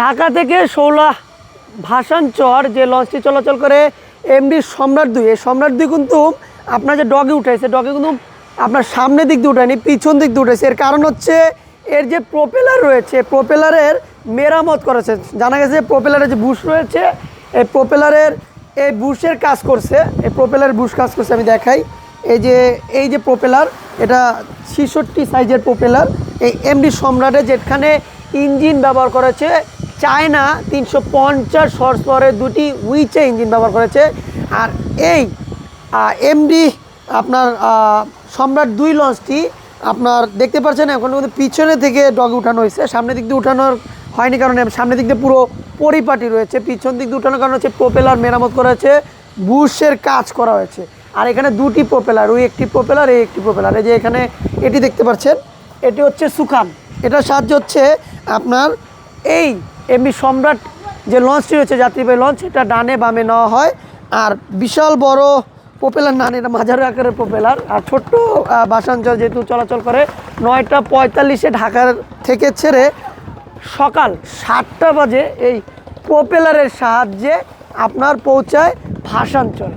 ঢাকা থেকে ষোলা ভাসানচর যে লঞ্চটি চলাচল করে এমডি সম্রাট দুই এই সম্রাট দুই কিন্তু আপনার যে ডগে উঠাইছে ডগে কিন্তু আপনার সামনের দিক দিয়ে উঠায়নি, পিছন দিক দিয়ে উঠেছে। এর কারণ হচ্ছে এর যে প্রোপেলার রয়েছে প্রোপেলারের মেরামত করেছে। জানা গেছে প্রোপেলারের যে বুশ রয়েছে, এই প্রোপেলারের এই বুশের কাজ করছে, এই প্রোপেলারের বুশ কাজ করছে, আমি দেখাই। এই যে এই যে প্রোপেলার এটা ছিষট্টি সাইজের প্রোপেলার এই এমডি সম্রাটে যেখানে ইঞ্জিন ব্যবহার করেছে চায়না তিনশো পঞ্চাশ হর্স পাওয়ারের দুটি উইচে ইঞ্জিন ব্যবহার করেছে। আর এই এমডি আপনার সম্রাট দুই লঞ্চটি আপনার দেখতে পাচ্ছেন, এখন কিন্তু পিছনে থেকে ডগে উঠানো হয়েছে। সামনের দিক দিয়ে উঠানোর হয়নি কারণে সামনের দিক দিয়ে পুরো পরিপাটি রয়েছে। পিছন দিক দিয়ে উঠানোর কারণ হচ্ছে প্রোপেলার মেরামত করা হয়েছে, বুশের কাজ করা হয়েছে। আর এখানে দুটি প্রোপেলার ওই একটি প্রোপেলার এই একটি প্রোপেলার এই যে এখানে এটি দেখতে পাচ্ছেন, এটি হচ্ছে সুখান। এটার সাহায্য হচ্ছে আপনার এই এমনি সম্রাট যে লঞ্চটি রয়েছে যাত্রীবাহী লঞ্চ এটা ডানে বামে নেওয়া হয়। আর বিশাল বড় প্রোপেলার না এটা মাঝারি আকারের প্রোপেলার। আর ছোট্ট বাসাঞ্চল যেহেতু চলাচল করে, নয়টা পঁয়তাল্লিশে ঢাকার থেকে ছেড়ে সকাল সাতটা বাজে এই প্রোপেলারের সাহায্যে আপনার পৌঁছায় ভাসাঞ্চল